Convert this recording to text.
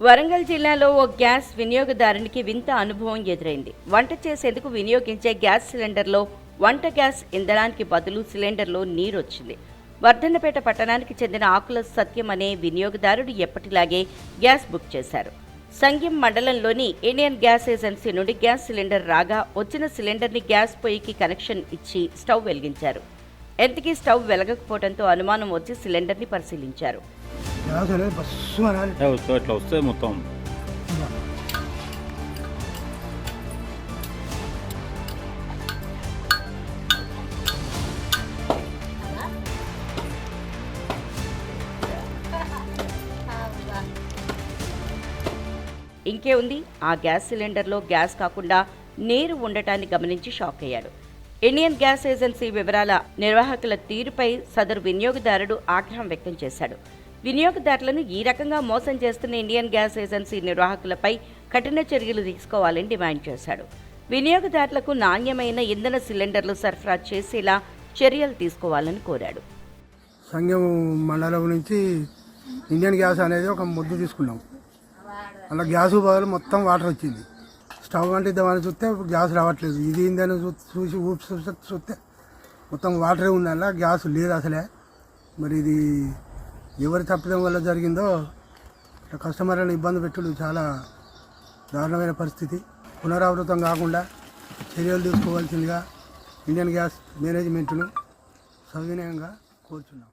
వరంగల్ జిల్లాలో ఓ గ్యాస్ వినియోగదారునికి వింత అనుభవం ఎదురైంది. వంట చేసేందుకు వినియోగించే గ్యాస్ సిలిండర్లో వంట గ్యాస్ ఇంధనానికి బదులు సిలిండర్లో నీరు వచ్చింది వర్ధన్నపేట పట్టణానికి చెందిన ఆకుల సత్యం అనే వినియోగదారుడు ఎప్పటిలాగే గ్యాస్ బుక్ చేశారు. సంగెం మండలంలోని ఇండియన్ గ్యాస్ ఏజెన్సీ నుండి గ్యాస్ సిలిండర్ రాగా వచ్చిన సిలిండర్ని గ్యాస్ పొయ్యికి కనెక్షన్ ఇచ్చి స్టవ్ వెలిగించారు. ఎంతకీ స్టవ్ వెలగకపోవడంతో అనుమానం వచ్చి సిలిండర్ని పరిశీలించారు. బస్సు అనాలి. ఏ వస్తే ఇట్లా వస్తే మొత్తం. ఇంకే ఉంది. ఆ గ్యాస్ సిలిండర్లో గ్యాస్ కాకుండా నీరు ఉండటాన్ని గమనించి షాక్ అయ్యాడు. ఇండియన్ గ్యాస్ ఏజెన్సీ వివరాల నిర్వాహకుల తీరుపై సదరు వినియోగదారుడు ఆగ్రహం వ్యక్తం చేశాడు. వినియోగదారులను ఈ రకంగా మోసం చేస్తున్న ఇండియన్ గ్యాస్ ఏజెన్సీ నిర్వాహకులపై కఠిన చర్యలు తీసుకోవాలని డిమాండ్ చేశాడు. వినియోగదారులకు నాణ్యమైన ఇంధన సిలిండర్లు సరఫరా చేసేలా చర్యలు తీసుకోవాలని కోరాడు. సంఘం మండలం నుంచి ఇండియన్ గ్యాస్ అనేది ఒక ముద్దు తీసుకున్నాం. అలా గ్యాస్ బదులు మొత్తం వాటర్ వచ్చింది. స్టవ్ అంటిద్దామని చూస్తే గ్యాస్ రావట్లేదు. ఇది ఇందని చూ- చూసి ఊపి చూస్తే చూస్తే మొత్తం వాటరే ఉంది అలా గ్యాస్ లేదు అసలే. మరి ఇది ఎవరి తప్పిదం వల్ల జరిగిందో కస్టమర్లను ఇబ్బంది పెట్టుడు చాలా దారుణమైన పరిస్థితి. పునరావృతం కాకుండా చర్యలు తీసుకోవాల్సిందిగా ఇండియన్ గ్యాస్ మేనేజ్మెంట్ను సవినయంగా కోరుచున్నాం.